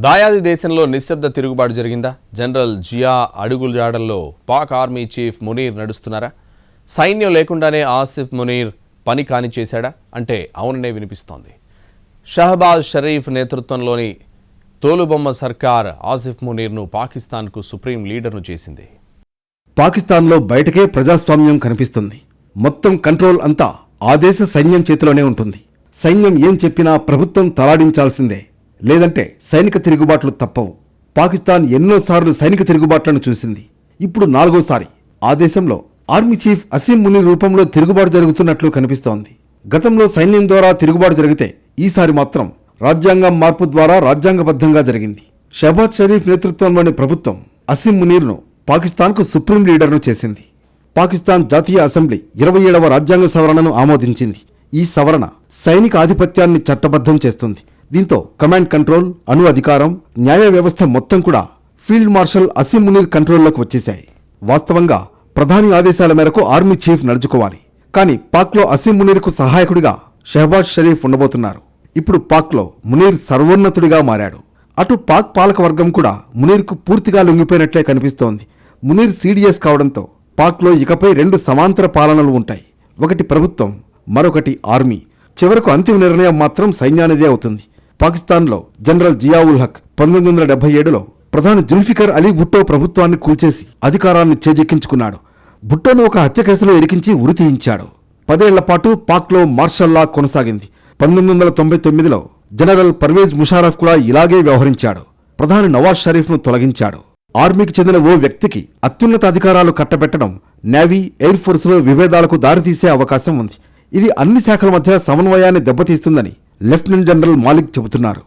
దాయాది దేశంలో నిశ్శబ్ద తిరుగుబాటు జరిగిందా? జనరల్ జియా అడుగుల జాడల్లో పాక్ ఆర్మీ చీఫ్ మునీర్ నడుస్తున్నారా? సైన్యం లేకుండానే ఆసిఫ్ మునీర్ పని కాని చేశాడా? అంటే అవుననే వినిపిస్తోంది. షహబాజ్ షరీఫ్ నేతృత్వంలోని తోలుబొమ్మ సర్కార్ ఆసిఫ్ మునీర్ను పాకిస్తాన్కు సుప్రీం లీడర్ను చేసింది. పాకిస్తాన్లో బయటకే ప్రజాస్వామ్యం కనిపిస్తుంది. మొత్తం కంట్రోల్ అంతా ఆ దేశ సైన్యం చేతిలోనే ఉంటుంది. సైన్యం ఏం చెప్పినా ప్రభుత్వం తలాడించాల్సిందే. లేదంటే సైనిక తిరుగుబాట్లు తప్పవు. పాకిస్తాన్ ఎన్నోసార్లు సైనిక తిరుగుబాట్లను చూసింది. ఇప్పుడు నాలుగోసారి ఆ దేశంలో ఆర్మీ చీఫ్ అసీం ముని రూపంలో తిరుగుబాటు జరుగుతున్నట్లు కనిపిస్తోంది. గతంలో సైన్యం ద్వారా తిరుగుబాటు జరిగితే ఈసారి మాత్రం రాజ్యాంగం మార్పు ద్వారా రాజ్యాంగబద్ధంగా జరిగింది. షహబాజ్ షరీఫ్ నేతృత్వంలోని ప్రభుత్వం అసీం మునీర్ను పాకిస్తాన్కు సుప్రీం లీడర్ను చేసింది. పాకిస్తాన్ జాతీయ అసెంబ్లీ ఇరవై ఏడవ రాజ్యాంగ సవరణను ఆమోదించింది. ఈ సవరణ సైనిక ఆధిపత్యాన్ని చట్టబద్ధం చేస్తుంది. దీంతో కమాండ్ కంట్రోల్ అణు అధికారం న్యాయ వ్యవస్థ మొత్తం కూడా ఫీల్డ్ మార్షల్ అసీం మునీర్ కంట్రోల్లోకి వచ్చేశాయి. వాస్తవంగా ప్రధాని ఆదేశాల మేరకు ఆర్మీ చీఫ్ నడుచుకోవాలి. కానీ పాక్లో అసీం మునీర్కు సహాయకుడిగా షహబాజ్ షరీఫ్ ఉండబోతున్నారు. ఇప్పుడు పాక్లో మునీర్ సర్వోన్నతుడిగా మారాడు. అటు పాక్ పాలక వర్గం కూడా మునీర్కు పూర్తిగా లొంగిపోయినట్లే కనిపిస్తోంది. మునీర్ సీడీఎస్ కావడంతో పాక్లో ఇకపై రెండు సమాంతర పాలనలు ఉంటాయి. ఒకటి ప్రభుత్వం మరొకటి ఆర్మీ. చివరకు అంతిమ నిర్ణయం మాత్రం సైన్యానిదే అవుతుంది. పాకిస్తాన్లో జనరల్ జియావుల్ హక్ పంతొమ్మిది వందల డెబ్బై ఏడులో ప్రధాని జుల్ఫికర్ అలీ భుట్టో ప్రభుత్వాన్ని కూల్చేసి అధికారాన్ని చేజెక్కించుకున్నాడు. భుట్టోను ఒక హత్య కేసులో ఇరికించి ఉరి తీయించాడు. పదేళ్ళ పాటు పాక్లో మార్షల్ లా కొనసాగింది. పంతొమ్మిది వందల తొంభై తొమ్మిదిలో జనరల్ పర్వేజ్ ముషారఫ్ కూడా ఇలాగే వ్యవహరించాడు. ప్రధాని నవాజ్ షరీఫ్ను తొలగించాడు. ఆర్మీకి చెందిన ఓ వ్యక్తికి అత్యున్నత అధికారాలు కట్టబెట్టడం నేవీ ఎయిర్ ఫోర్స్లో విభేదాలకు దారితీసే అవకాశం ఉంది. ఇది అన్ని శాఖల మధ్య సమన్వయాన్ని దెబ్బతీస్తుందని లెఫ్టినెంట్ జనరల్ మాలిక్ చెబుతున్నారు.